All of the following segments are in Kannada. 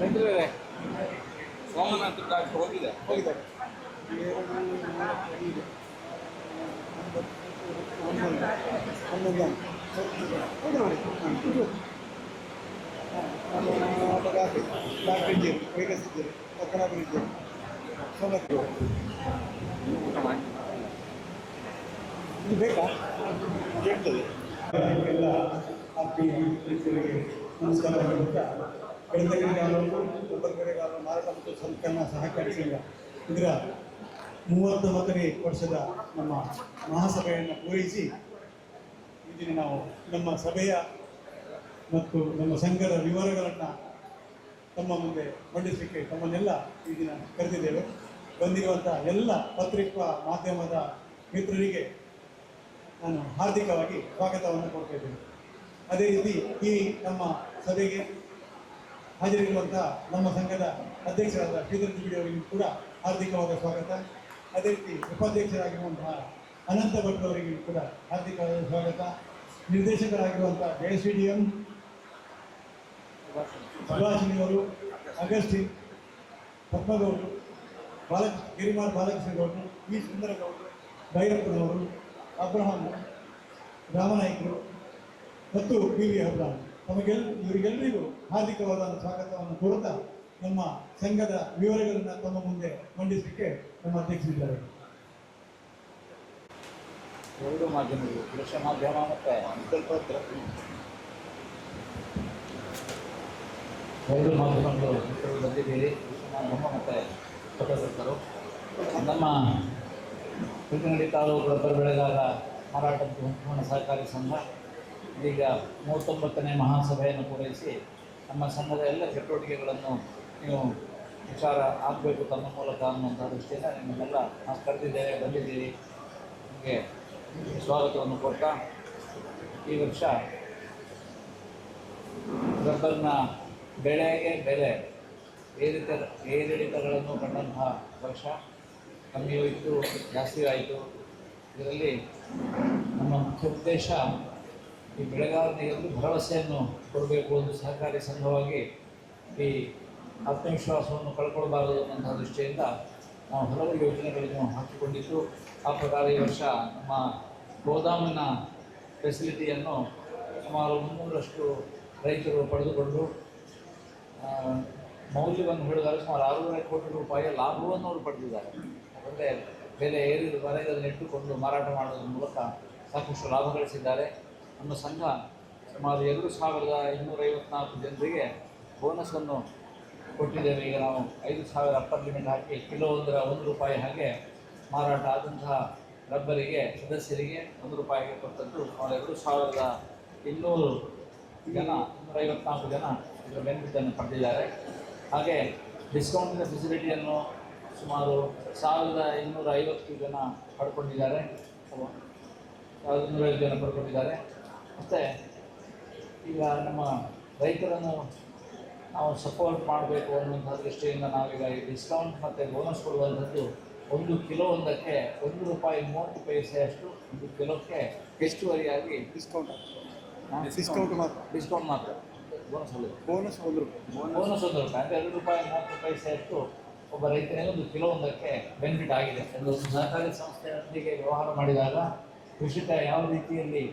ಅಂದ್ರೆ ಸೋಮನಾಥ್ ಡಾಕ್ಟರ್ ಹೋಗಿದೆ ಹೋಗಿದ್ದಾರೆ ಎರಡು ನಾಲ್ಕು ಐದು ಒಂಬತ್ತು ಹನ್ನೊಂದು ಹನ್ನೊಂದು ಹೌದು ನೋಡಿ ಹಾಂ ಇದು ಹಾಂ ನಮ್ಮ ಡಾಕ್ಟರ್ ಡಾಕ್ಟರ್ ಇದ್ದೀರಿ ವೈರಸ್ ಇದ್ದೀರಿ ಪಕ್ಕನಾಪುರ ಇದ್ದೀರಿ ಸೋಮಕ್ಕೆ ಊಟ ಮಾಡಿ ಇದು ಬೇಕಾ ಕೇಳ್ತದೆ ಎಲ್ಲ ಹ್ಯಾಪಿ ಪ್ರೀತಿಯವರಿಗೆ ನಮಸ್ಕಾರ ಹೇಳುತ್ತಾ ಬೆಳತಂಗಡಿಗಾರರು ಒಬ್ಬರಿಗಾರರು ಮಾರಾಟ ಮತ್ತು ಸಂಘ ಇದರ ಮೂವತ್ತೊಂಬತ್ತನೇ ವರ್ಷದ ನಮ್ಮ ಮಹಾಸಭೆಯನ್ನು ಪೂರೈಸಿ ಈ ದಿನ ನಾವು ನಮ್ಮ ಸಭೆಯ ಮತ್ತು ನಮ್ಮ ಸಂಘದ ವಿವರಗಳನ್ನು ತಮ್ಮ ಮುಂದೆ ಮಂಡಿಸಲಿಕ್ಕೆ ತಮ್ಮನ್ನೆಲ್ಲ ಈ ದಿನ ಕರೆದಿದ್ದೇವೆ. ಬಂದಿರುವಂಥ ಎಲ್ಲ ಪತ್ರಿಕಾ ಮಾಧ್ಯಮದ ಮಿತ್ರರಿಗೆ ನಾನು ಹಾರ್ದಿಕವಾಗಿ ಸ್ವಾಗತವನ್ನು ಕೊಡ್ತಾ ಅದೇ ರೀತಿ ಈ ನಮ್ಮ ಸಭೆಗೆ ಹಾಜರಿರುವಂಥ ನಮ್ಮ ಸಂಘದ ಅಧ್ಯಕ್ಷರಾದ ಶ್ರೀಧರ್ ಜಿಬಿಡಿ ಅವರಿಗೂ ಕೂಡ ಹಾರ್ದಿಕವಾದ ಸ್ವಾಗತ. ಅದೇ ರೀತಿ ಉಪಾಧ್ಯಕ್ಷರಾಗಿರುವಂತಹ ಅನಂತ ಭಟ್ ಅವರಿಗೂ ಕೂಡ ಹಾರ್ದಿಕವಾದ ಸ್ವಾಗತ. ನಿರ್ದೇಶಕರಾಗಿರುವಂಥ ಜಯಶ್ರೀ ಡಿ ಎಂ ಸುಭಾಷಿಣಿ ಅವರು, ಅಗಸ್ಟಿ ಪದ್ಮಗೌಡರು, ಬಾಲಕ ಗಿರಿಮಾರ್ ಬಾಲಕೃಷ್ಣ ಗೌಡರು ವಿ. ಸುಂದರಗೌಡರು, ಭೈರಪ್ಪನವರು, ಅಬ್ರಹಾಂ ರಾಮನಾಯ್ಕರು ಮತ್ತು ಪಿ ವಿ. ಅಬ್ರಹಾಂ. ತಮಗೆಲ್ ಇವರಿಗೆಲ್ಲರಿಗೂ ಹಾರ್ದಿಕವಾದ ಸ್ವಾಗತವನ್ನು ಕೋರುತ್ತಾ ನಮ್ಮ ಸಂಘದ ವಿವರಗಳನ್ನು ತಮ್ಮ ಮುಂದೆ ಮಂಡಿಸಲಿಕ್ಕೆ ನಮ್ಮ ಅಧ್ಯಕ್ಷರಿದ್ದಾರೆ ಎರಡು ಮಾಧ್ಯಮಗಳು ದೃಶ್ಯ ಮಾಧ್ಯಮ ಮತ್ತು ವಿಕಲ್ಪತ್ರ ಎರಡು ಮಾಧ್ಯಮಗಳು ಬಂದಿದ್ದೀರಿ ದೃಶ್ಯ ಮಾಧ್ಯಮ ಮತ್ತು ಪತ್ರಕರ್ತರು ನಮ್ಮ ತಿರುಗನಡಿ ತಾಲೂಕು ರಬ್ಬರ್ ಬೆಳೆಗಾರ ಮಾರಾಟ ಮತ್ತು ಸಂಪೂರ್ಣ ಸಹಕಾರಿ ಸಂಘ. ಇದೀಗ ಮೂವತ್ತೊಂಬತ್ತನೇ ಮಹಾಸಭೆಯನ್ನು ಪೂರೈಸಿ ನಮ್ಮ ಸಂಘದ ಎಲ್ಲ ಚಟುವಟಿಕೆಗಳನ್ನು ನೀವು ವಿಚಾರ ಆಗಬೇಕು ತಮ್ಮ ಮೂಲಕ ಅನ್ನುವಂಥ ದೃಷ್ಟಿಯಿಂದ ನಿಮ್ಮನ್ನೆಲ್ಲ ನಾವು ಕರೆದಿದ್ದೇವೆ ಬಂದಿದ್ದೀರಿ ನಿಮಗೆ ಸ್ವಾಗತವನ್ನು ಕೊಡ್ತಾ ಈ ವರ್ಷ ರಬ್ಬರ್ನ ಬೆಳೆಗೆ ಬೆಲೆ ಏರಿತ, ಏರಿಳಿತಗಳನ್ನು ಕಂಡಂತಹ ವರ್ಷ ಕಮ್ಮಿಯೂ ಇತ್ತು ಜಾಸ್ತಿ ಆಯಿತು. ಇದರಲ್ಲಿ ನಮ್ಮ ಮುಖ್ಯ ಉದ್ದೇಶ ಈ ಬೆಳೆಗಾರನಿಗೆ ಒಂದು ಭರವಸೆಯನ್ನು ಕೊಡಬೇಕು ಒಂದು ಸಹಕಾರಿ ಸಂಘವಾಗಿ ಈ ಆತ್ಮವಿಶ್ವಾಸವನ್ನು ಕಳ್ಕೊಳ್ಬಾರದು ಅನ್ನುವಂಥ ದೃಷ್ಟಿಯಿಂದ ನಾವು ಹಲವು ಯೋಜನೆಗಳನ್ನು ಹಾಕಿಕೊಂಡಿದ್ದು, ಆ ಪ್ರಕಾರ ಈ ವರ್ಷ ನಮ್ಮ ಗೋದಾಮಿನ ಫೆಸಿಲಿಟಿಯನ್ನು ಸುಮಾರು ಮುನ್ನೂರಷ್ಟು ರೈತರು ಪಡೆದುಕೊಂಡು ಮೌಲ್ಯವನ್ನು ಹೇಳಿದಾಗ ಸುಮಾರು ಆರೂವರೆ ಕೋಟಿ ರೂಪಾಯಿಯ ಲಾಭವನ್ನು ಅವರು ಪಡೆದಿದ್ದಾರೆ. ಅಂದರೆ ಬೆಲೆ ಏರಿದ ವರೆಗೆ ಇಟ್ಟುಕೊಂಡು ಮಾರಾಟ ಮಾಡೋದ್ರ ಮೂಲಕ ಸಾಕಷ್ಟು ಲಾಭ ಗಳಿಸಿದ್ದಾರೆ. ನಮ್ಮ ಸಂಘ ಸುಮಾರು ಎರಡು ಸಾವಿರದ ಇನ್ನೂರೈವತ್ನಾಲ್ಕು ಜನರಿಗೆ ಬೋನಸನ್ನು ಕೊಟ್ಟಿದ್ದೇವೆ. ಈಗ ನಾವು ಐದು ಸಾವಿರ ಅಪ್ಪರ್ ಲಿಮಿಟ್ ಹಾಕಿ ಕಿಲೋ ಒಂದರ ಒಂದು ರೂಪಾಯಿ ಹಾಗೆ ಮಾರಾಟ ಆದಂತಹ ರಬ್ಬರಿಗೆ, ಸದಸ್ಯರಿಗೆ ಒಂದು ರೂಪಾಯಿಗೆ ಕೊಟ್ಟದ್ದು ಸುಮಾರು ಎರಡು ಸಾವಿರದ ಇನ್ನೂರು ಜನ ಇನ್ನೂರೈವತ್ನಾಲ್ಕು ಜನ ಇದರ ಬೆನಿಫಿಟನ್ನು ಪಡೆದಿದ್ದಾರೆ. ಹಾಗೆ ಡಿಸ್ಕೌಂಟಿನ ಫೆಸಿಲಿಟಿಯನ್ನು ಸುಮಾರು ಸಾವಿರದ ಇನ್ನೂರ ಐವತ್ತು ಜನ ಪಡ್ಕೊಂಡಿದ್ದಾರೆ? ಸಾವಿರದ ಇನ್ನೂರೈವತ್ತು ಜನ ಪಡ್ಕೊಂಡಿದ್ದಾರೆ. ಮತ್ತು ಈಗ ನಮ್ಮ ರೈತರನ್ನು ನಾವು ಸಪೋರ್ಟ್ ಮಾಡಬೇಕು ಅನ್ನುವಂಥ ದೃಷ್ಟಿಯಿಂದ ನಾವೀಗ ಈ ಡಿಸ್ಕೌಂಟ್ ಮತ್ತು ಬೋನಸ್ ಕೊಡುವಂಥದ್ದು ಒಂದು ಕಿಲೋ ಒಂದಕ್ಕೆ ಒಂದು ರೂಪಾಯಿ ಮೂವತ್ತು ಪೈಸೆಯಷ್ಟು ಒಂದು ಕಿಲೋಕ್ಕೆ ಹೆಚ್ಚುವರಿಯಾಗಿ ಡಿಸ್ಕೌಂಟ್? ಡಿಸ್ಕೌಂಟ್ ಮಾತ್ರ. ಡಿಸ್ಕೌಂಟ್ ಮಾತ್ರ. ಬೋನಸ್ ಒಂದು ಬೋನಸ್ ಒಂದು ರೂಪಾಯಿ. ಬೋನಸ್ ಒಂದು ರೂಪಾಯಿ. ಅಂದರೆ ಎರಡು ರೂಪಾಯಿ ಮೂವತ್ತು ಪೈಸೆಯಷ್ಟು ಒಬ್ಬ ರೈತನಿಗೆ ಒಂದು ಕಿಲೋ ಒಂದಕ್ಕೆ ಬೆನಿಫಿಟ್ ಆಗಿದೆ. ಒಂದು ಸಹಕಾರಿ ಸಂಸ್ಥೆಯೊಂದಿಗೆ ವ್ಯವಹಾರ ಮಾಡಿದಾಗ ಕೃಷಿಕ ಯಾವ ರೀತಿಯಲ್ಲಿ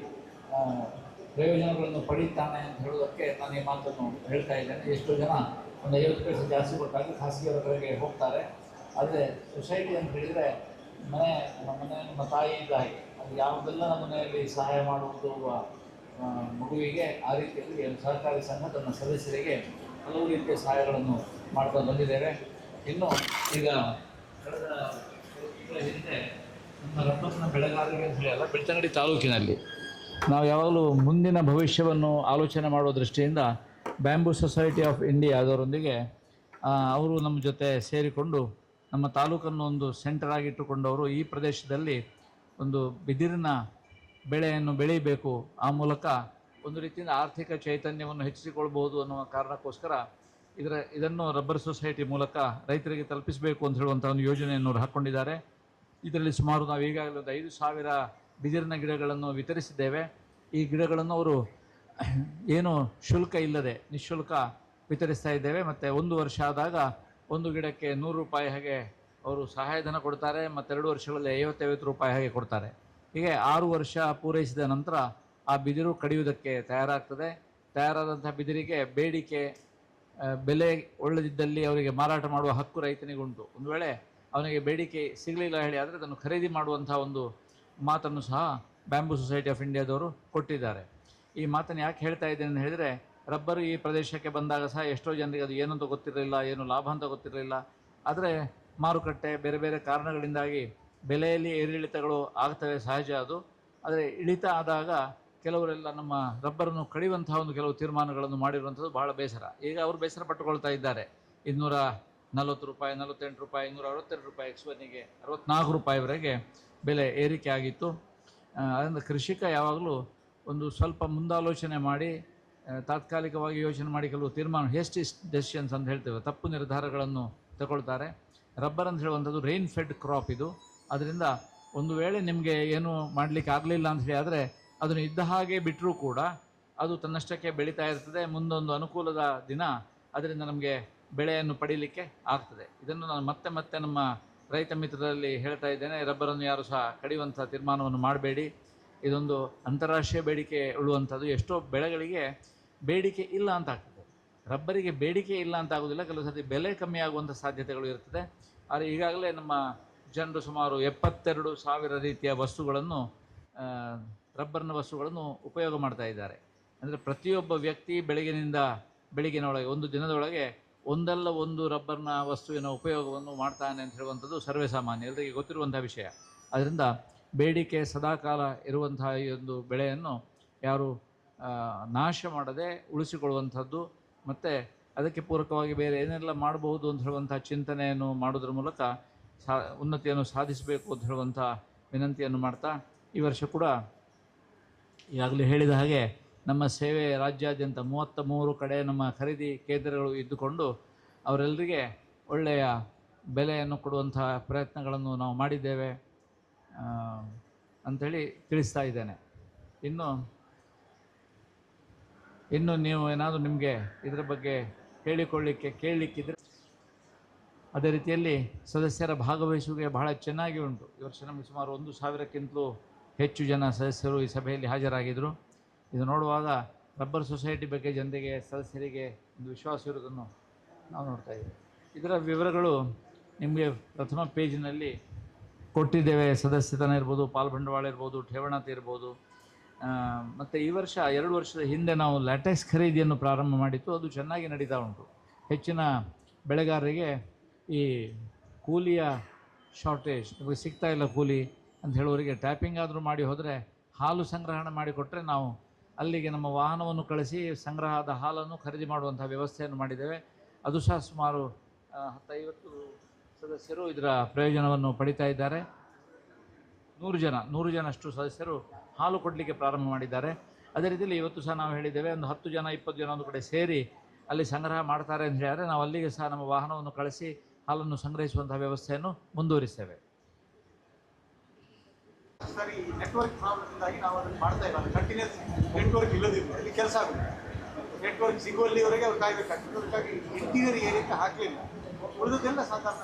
ಪ್ರಯೋಜನಗಳನ್ನು ಪಡೀತಾನೆ ಅಂತ ಹೇಳೋದಕ್ಕೆ ನಾನು ಈ ಮಾತನ್ನು ಹೇಳ್ತಾ ಇದ್ದೇನೆ. ಎಷ್ಟೋ ಜನ ಒಂದು ಐವತ್ತು ಪೈಸೆ ಜಾಸ್ತಿ ಕೊಟ್ಟಾಗ ಖಾಸಗಿಯವರ ಕಡೆಗೆ ಹೋಗ್ತಾರೆ. ಆದರೆ ಸೊಸೈಟಿ ಅಂತ ಹೇಳಿದರೆ ಮನೆ, ನಮ್ಮ ಮನೆ, ನಮ್ಮ ತಾಯಿ ಹಾಗೆ. ಅದು ಯಾವುದೆಲ್ಲ ನಮ್ಮ ಮನೆಯಲ್ಲಿ ಸಹಾಯ ಮಾಡುವುದು ಮಗುವಿಗೆ ಆ ರೀತಿಯಲ್ಲಿ ಸಹಕಾರಿ ಸಂಘ ತನ್ನ ಸದಸ್ಯರಿಗೆ ಹಲವು ರೀತಿಯ ಸಹಾಯಗಳನ್ನು ಮಾಡ್ತಾ ಬಂದಿದ್ದೇವೆ. ಇನ್ನು ಈಗ ಕಳೆದ ಹಿಂದೆ ನಮ್ಮ ರಬ್ಬರ್ನ ಬೆಳೆಗಾರರಿಗೆ ಅಂತ ಹೇಳಿ ಅಲ್ಲ ಬೆಳ್ತಂಗಡಿ ತಾಲೂಕಿನಲ್ಲಿ ನಾವು ಯಾವಾಗಲೂ ಮುಂದಿನ ಭವಿಷ್ಯವನ್ನು ಆಲೋಚನೆ ಮಾಡುವ ದೃಷ್ಟಿಯಿಂದ ಬ್ಯಾಂಬೂ ಸೊಸೈಟಿ ಆಫ್ ಇಂಡಿಯಾ ಅದರೊಂದಿಗೆ ಅವರು ನಮ್ಮ ಜೊತೆ ಸೇರಿಕೊಂಡು ನಮ್ಮ ತಾಲೂಕನ್ನು ಒಂದು ಸೆಂಟರ್ ಆಗಿಟ್ಟುಕೊಂಡವರು ಈ ಪ್ರದೇಶದಲ್ಲಿ ಒಂದು ಬಿದಿರಿನ ಬೆಳೆಯನ್ನು ಬೆಳೆಯಬೇಕು ಆ ಮೂಲಕ ಒಂದು ರೀತಿಯಿಂದ ಆರ್ಥಿಕ ಚೈತನ್ಯವನ್ನು ಹೆಚ್ಚಿಸಿಕೊಳ್ಬೋದು ಅನ್ನುವ ಕಾರಣಕ್ಕೋಸ್ಕರ ಇದರ, ಇದನ್ನು ರಬ್ಬರ್ ಸೊಸೈಟಿ ಮೂಲಕ ರೈತರಿಗೆ ತಲುಪಿಸಬೇಕು ಅಂತ ಹೇಳುವಂಥ ಒಂದು ಯೋಜನೆಯನ್ನು ಹಾಕ್ಕೊಂಡಿದ್ದಾರೆ ಇದರಲ್ಲಿ ಸುಮಾರು ನಾವು ಈಗಾಗಲೇ ಒಂದು ಐದು ಸಾವಿರ ಬಿದಿರಿನ ಗಿಡಗಳನ್ನು ವಿತರಿಸಿದ್ದೇವೆ. ಈ ಗಿಡಗಳನ್ನು ಅವರು ಏನು ಶುಲ್ಕ ಇಲ್ಲದೆ, ನಿಶುಲ್ಕ ವಿತರಿಸ್ತಾ ಇದ್ದೇವೆ. ಮತ್ತು ಒಂದು ವರ್ಷ ಆದಾಗ ಒಂದು ಗಿಡಕ್ಕೆ ನೂರು ರೂಪಾಯಿ ಹಾಗೆ ಅವರು ಸಹಾಯಧನ ಕೊಡ್ತಾರೆ. ಮತ್ತು ಎರಡು ವರ್ಷಗಳಲ್ಲಿ ಐವತ್ತೈವತ್ತು ರೂಪಾಯಿ ಹಾಗೆ ಕೊಡ್ತಾರೆ. ಹೀಗೆ ಆರು ವರ್ಷ ಪೂರೈಸಿದ ನಂತರ ಆ ಬಿದಿರು ಕಡಿಯುವುದಕ್ಕೆ ತಯಾರಾಗ್ತದೆ. ತಯಾರಾದಂಥ ಬಿದಿರಿಗೆ ಬೇಡಿಕೆ ಬೆಲೆ ಒಳ್ಳೆದಿದ್ದಲ್ಲಿ ಅವರಿಗೆ ಮಾರಾಟ ಮಾಡುವ ಹಕ್ಕು ರೈತನಿಗುಂಟು ಒಂದು ವೇಳೆ ಅವನಿಗೆ ಬೇಡಿಕೆ ಸಿಗಲಿಲ್ಲ ಹೇಳಿ ಆದರೆ ಅದನ್ನು ಖರೀದಿ ಮಾಡುವಂಥ ಒಂದು ಮಾತನ್ನು ಸಹ ಬ್ಯಾಂಬೂ ಸೊಸೈಟಿ ಆಫ್ ಇಂಡಿಯಾದವರು ಕೊಟ್ಟಿದ್ದಾರೆ. ಈ ಮಾತನ್ನು ಯಾಕೆ ಹೇಳ್ತಾ ಇದ್ದೇನೆ ಅಂತ ಹೇಳಿದರೆ, ರಬ್ಬರು ಈ ಪ್ರದೇಶಕ್ಕೆ ಬಂದಾಗ ಸಹ ಎಷ್ಟೋ ಜನರಿಗೆ ಅದು ಏನಂತ ಗೊತ್ತಿರಲಿಲ್ಲ, ಏನು ಲಾಭ ಅಂತ ಗೊತ್ತಿರಲಿಲ್ಲ. ಆದರೆ ಮಾರುಕಟ್ಟೆ, ಬೇರೆ ಬೇರೆ ಕಾರಣಗಳಿಂದಾಗಿ ಬೆಲೆಯಲ್ಲಿ ಏರಿಳಿತಗಳು ಆಗ್ತವೆ, ಸಹಜ ಅದು. ಆದರೆ ಇಳಿತ ಆದಾಗ ಕೆಲವರೆಲ್ಲ ನಮ್ಮ ರಬ್ಬರನ್ನು ಕಡಿಯುವಂತಹ ಒಂದು ಕೆಲವು ತೀರ್ಮಾನಗಳನ್ನು ಮಾಡಿರುವಂಥದ್ದು ಬಹಳ ಬೇಸರ. ಈಗ ಅವರು ಬೇಸರ ಪಟ್ಟುಕೊಳ್ತಾ ಇದ್ದಾರೆ. ಇನ್ನೂರ ನಲವತ್ತು ರೂಪಾಯಿ, ನಲವತ್ತೆಂಟು ರೂಪಾಯಿ ನೂರ ಅರವತ್ತೆರಡು ರೂಪಾಯಿ ಎಕ್ಸ್ವನ್ನಿಗೆ ಅರವತ್ನಾಲ್ಕು ರೂಪಾಯಿವರೆಗೆ ಬೆಲೆ ಏರಿಕೆ ಆಗಿತ್ತು. ಅದರಿಂದ ಕೃಷಿಕ ಯಾವಾಗಲೂ ಒಂದು ಸ್ವಲ್ಪ ಮುಂದಾಲೋಚನೆ ಮಾಡಿ ತಾತ್ಕಾಲಿಕವಾಗಿ ಯೋಚನೆ ಮಾಡಿ ಕೆಲವು ತೀರ್ಮಾನ ಹೇಸ್ಟಿ ಡೆಸಿಷನ್ಸ್ ಅಂತ ಹೇಳ್ತೇವೆ, ತಪ್ಪು ನಿರ್ಧಾರಗಳನ್ನು ತಗೊಳ್ತಾರೆ. ರಬ್ಬರ್ ಅಂತ ಹೇಳುವಂಥದ್ದು ರೈನ್ ಫೆಡ್ ಕ್ರಾಪ್ ಇದು. ಅದರಿಂದ ಒಂದು ವೇಳೆ ನಿಮಗೆ ಏನು ಮಾಡಲಿಕ್ಕೆ ಆಗಲಿಲ್ಲ ಅಂತ ಹೇಳಿ ಆದರೆ ಅದನ್ನು ಇದ್ದ ಹಾಗೆ ಬಿಟ್ಟರೂ ಕೂಡ ಅದು ತನ್ನಷ್ಟಕ್ಕೆ ಬೆಳೀತಾ ಇರ್ತದೆ. ಮುಂದೊಂದು ಅನುಕೂಲದ ದಿನ, ಅದರಿಂದ ನಮಗೆ ಬೆಳೆಯನ್ನು ಪಡೀಲಿಕ್ಕೆ ಆಗ್ತದೆ. ಇದನ್ನು ನಾನು ಮತ್ತೆ ಮತ್ತೆ ನಮ್ಮ ರೈತ ಮಿತ್ರರಲ್ಲಿ ಹೇಳ್ತಾ ಇದ್ದೇನೆ. ರಬ್ಬರನ್ನು ಯಾರು ಸಹ ಕಡಿಯುವಂಥ ತೀರ್ಮಾನವನ್ನು ಮಾಡಬೇಡಿ. ಇದೊಂದು ಅಂತಾರಾಷ್ಟ್ರೀಯ ಬೇಡಿಕೆ ಉಳ್ಳುವಂಥದ್ದು ಎಷ್ಟೋ ಬೆಳೆಗಳಿಗೆ ಬೇಡಿಕೆ ಇಲ್ಲ ಅಂತ ಆಗ್ತದೆ. ರಬ್ಬರಿಗೆ ಬೇಡಿಕೆ ಇಲ್ಲ ಅಂತ ಆಗೋದಿಲ್ಲ ಕೆಲವು ಸರ್ತಿ ಬೆಲೆ ಕಮ್ಮಿ ಆಗುವಂಥ ಸಾಧ್ಯತೆಗಳು ಇರ್ತದೆ ಆದರೆ ಈಗಾಗಲೇ ನಮ್ಮ ಜನರು ಸುಮಾರು ಎಪ್ಪತ್ತೆರಡು ಸಾವಿರ ರೀತಿಯ ವಸ್ತುಗಳನ್ನು ರಬ್ಬರ್ನ ವಸ್ತುಗಳನ್ನು ಉಪಯೋಗ ಮಾಡ್ತಾ ಇದ್ದಾರೆ. ಅಂದರೆ ಪ್ರತಿಯೊಬ್ಬ ವ್ಯಕ್ತಿ ಬೆಳಗಿನಿಂದ ಬೆಳಗಿನೊಳಗೆ ಒಂದು ದಿನದೊಳಗೆ ಒಂದಲ್ಲ ಒಂದು ರಬ್ಬರ್ನ ವಸ್ತುವಿನ ಉಪಯೋಗವನ್ನು ಮಾಡ್ತಾನೆ ಅಂತ ಹೇಳುವಂಥದ್ದು ಸರ್ವೇ ಸಾಮಾನ್ಯ ಎಲ್ಲರಿಗೆ ಗೊತ್ತಿರುವಂಥ ವಿಷಯ. ಅದರಿಂದ ಬೇಡಿಕೆ, ಸದಾಕಾಲ ಇರುವಂತಹ ಈ ಒಂದು ಬೆಳೆಯನ್ನು ಯಾರು ನಾಶ ಮಾಡದೆ ಉಳಿಸಿಕೊಳ್ಳುವಂಥದ್ದು ಮತ್ತು ಅದಕ್ಕೆ ಪೂರಕವಾಗಿ ಬೇರೆ ಏನೆಲ್ಲ ಮಾಡಬಹುದು ಅಂತ ಹೇಳುವಂಥ ಚಿಂತನೆಯನ್ನು ಮಾಡೋದ್ರ ಮೂಲಕ ಸಾ, ಉನ್ನತಿಯನ್ನು ಸಾಧಿಸಬೇಕು ಅಂತ ಹೇಳುವಂಥ ವಿನಂತಿಯನ್ನು ಮಾಡ್ತಾ ಈ ವರ್ಷ ಕೂಡ ಈಗಾಗಲೇ ಹೇಳಿದ ಹಾಗೆ ನಮ್ಮ ಸೇವೆ ರಾಜ್ಯಾದ್ಯಂತ ಮೂವತ್ತ ಮೂರು ಕಡೆ ನಮ್ಮ ಖರೀದಿ ಕೇಂದ್ರಗಳು ಇದ್ದುಕೊಂಡು ಅವರೆಲ್ಲರಿಗೆ ಒಳ್ಳೆಯ ಬೆಲೆಯನ್ನು ಕೊಡುವಂತಹ ಪ್ರಯತ್ನಗಳನ್ನು ನಾವು ಮಾಡಿದ್ದೇವೆ ಅಂಥೇಳಿ ತಿಳಿಸ್ತಾ ಇದ್ದೇನೆ. ಇನ್ನು ಇನ್ನು ನೀವು ಏನಾದರೂ ನಿಮಗೆ ಇದರ ಬಗ್ಗೆ ಹೇಳಿಕೊಳ್ಳಿಕ್ಕೆ ಕೇಳಲಿಕ್ಕಿದ್ರೆ ಅದೇ ರೀತಿಯಲ್ಲಿ ಸದಸ್ಯರ ಭಾಗವಹಿಸುವಿಕೆ ಬಹಳ ಚೆನ್ನಾಗಿ ಉಂಟು. ಈ ವರ್ಷ ನಮಗೆ ಸುಮಾರು ಒಂದು ಸಾವಿರಕ್ಕಿಂತಲೂ ಹೆಚ್ಚು ಜನ ಸದಸ್ಯರು ಈ ಸಭೆಯಲ್ಲಿ ಹಾಜರಾಗಿದ್ದರು ಇದು ನೋಡುವಾಗ ರಬ್ಬರ್ ಸೊಸೈಟಿ ಬಗ್ಗೆ ಜನರಿಗೆ, ಸದಸ್ಯರಿಗೆ ಒಂದು ವಿಶ್ವಾಸ ಇರೋದನ್ನು ನಾವು ನೋಡ್ತಾ ಇದ್ದೀವಿ. ಇದರ ವಿವರಗಳು ನಿಮಗೆ ಪ್ರಥಮ ಪೇಜಿನಲ್ಲಿ ಕೊಟ್ಟಿದ್ದೇವೆ. ಸದಸ್ಯತನ ಇರ್ಬೋದು ಪಾಲ್ಬಂಡವಾಳ ಇರ್ಬೋದು, ಠೇವಣತೆ ಇರ್ಬೋದು. ಮತ್ತು ಈ ವರ್ಷ, ಎರಡು ವರ್ಷದ ಹಿಂದೆ ನಾವು ಲ್ಯಾಟೆಕ್ಸ್ ಖರೀದಿಯನ್ನು ಪ್ರಾರಂಭ ಮಾಡಿತ್ತು. ಅದು ಚೆನ್ನಾಗಿ ನಡೀತಾ ಉಂಟು. ಹೆಚ್ಚಿನ ಬೆಳೆಗಾರರಿಗೆ ಈ ಕೂಲಿಯ ಶಾರ್ಟೇಜ್ ನಮಗೆ ಸಿಗ್ತಾ ಇಲ್ಲ ಕೂಲಿ ಅಂತ ಹೇಳುವವರಿಗೆ ಟ್ಯಾಪಿಂಗ್ ಆದರೂ ಮಾಡಿ ಹೋದರೆ ಹಾಲು ಸಂಗ್ರಹಣೆ ಮಾಡಿಕೊಟ್ಟರೆ ನಾವು ಅಲ್ಲಿಗೆ ನಮ್ಮ ವಾಹನವನ್ನು ಕಳಿಸಿ ಸಂಗ್ರಹದ ಹಾಲನ್ನು ಖರೀದಿ ಮಾಡುವಂಥ ವ್ಯವಸ್ಥೆಯನ್ನು ಮಾಡಿದ್ದೇವೆ. ಅದು ಸಹ ಸುಮಾರು ಹತ್ತೈವತ್ತು ಸದಸ್ಯರು ಇದರ ಪ್ರಯೋಜನವನ್ನು ಪಡಿತಾ ಇದ್ದಾರೆ. ನೂರು ಜನ, ನೂರು ಜನಷ್ಟು ಸದಸ್ಯರು ಹಾಲು ಕೊಡಲಿಕ್ಕೆ ಪ್ರಾರಂಭ ಮಾಡಿದ್ದಾರೆ. ಅದೇ ರೀತಿಯಲ್ಲಿ ಇವತ್ತು ಸಹ ನಾವು ಹೇಳಿದ್ದೇವೆ, ಒಂದು ಹತ್ತು ಜನ, ಇಪ್ಪತ್ತು ಜನ ಒಂದು ಕಡೆ ಸೇರಿ ಅಲ್ಲಿ ಸಂಗ್ರಹ ಮಾಡ್ತಾರೆ ಅಂತ ಹೇಳಿದರೆ ನಾವು ಅಲ್ಲಿಗೆ ಸಹ ನಮ್ಮ ವಾಹನವನ್ನು ಕಳಿಸಿ ಹಾಲನ್ನು ಸಂಗ್ರಹಿಸುವಂಥ ವ್ಯವಸ್ಥೆಯನ್ನು ಮುಂದುವರಿಸ್ತೇವೆ. ಸರಿ ನೆಟ್ವರ್ಕ್ ಪ್ರಾಬ್ಲಮ್ದಾಗಿ ನಾವು ಅದನ್ನು ಮಾಡ್ತಾ ಇಲ್ಲ ಕಂಟಿನ್ಯೂಸ್ ನೆಟ್ವರ್ಕ್ ಇಲ್ಲದಿಲ್ಲ ಅಲ್ಲಿ ಕೆಲಸ ಆಗುತ್ತೆ. ನೆಟ್ವರ್ಕ್ ಸಿಗುವಲ್ಲಿವರೆಗೆ ಅವ್ರು ಕಾಯ್ಬೇಕಾಗ್ತದೆ. ಅದಕ್ಕಾಗಿ ಇಂಟೀರಿಯರ್ ಏರಿಯಾಕ್ಕೆ ಹಾಕಲಿಲ್ಲ. ಉಳಿದದ್ದೆಲ್ಲ ಸಾಧಾರಣ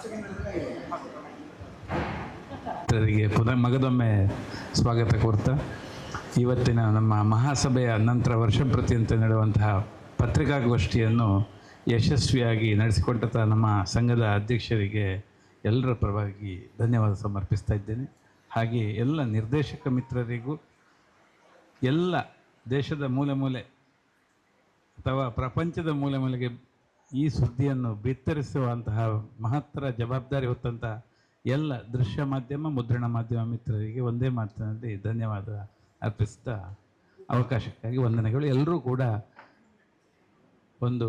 ಪುನಃ ಮಗದೊಮ್ಮೆ ಸ್ವಾಗತ ಕೋರ್ತಾ. ಇವತ್ತಿನ ನಮ್ಮ ಮಹಾಸಭೆಯ ನಂತರ ವರ್ಷ ಪ್ರತಿಯಂತ ನಡೆಯುವಂತಹ ಪತ್ರಿಕಾಗೋಷ್ಠಿಯನ್ನು ಯಶಸ್ವಿಯಾಗಿ ನಡೆಸಿಕೊಟ್ಟಂಥ ನಮ್ಮ ಸಂಘದ ಅಧ್ಯಕ್ಷರಿಗೆ ಎಲ್ಲರ ಪರವಾಗಿ ಧನ್ಯವಾದ ಸಮರ್ಪಿಸ್ತಾ ಇದ್ದೇನೆ. ಹಾಗೆ ಎಲ್ಲ ನಿರ್ದೇಶಕ ಮಿತ್ರರಿಗೂ ಎಲ್ಲ ದೇಶದ ಮೂಲೆ ಮೂಲೆ ಅಥವಾ ಪ್ರಪಂಚದ ಮೂಲೆ ಮೂಲೆಗೆ ಈ ಸುದ್ದಿಯನ್ನು ಬಿತ್ತರಿಸುವಂತಹ ಮಹತ್ತರ ಜವಾಬ್ದಾರಿ ಹೊತ್ತಂತಹ ಎಲ್ಲ ದೃಶ್ಯ ಮಾಧ್ಯಮ, ಮುದ್ರಣ ಮಾಧ್ಯಮ ಮಿತ್ರರಿಗೆ ಒಂದೇ ಮಾತಿನಲ್ಲಿ ಧನ್ಯವಾದ ಅರ್ಪಿಸಿದ ಅವಕಾಶಕ್ಕಾಗಿ ವಂದನೆಗಳು. ಎಲ್ಲರೂ ಕೂಡ ಒಂದು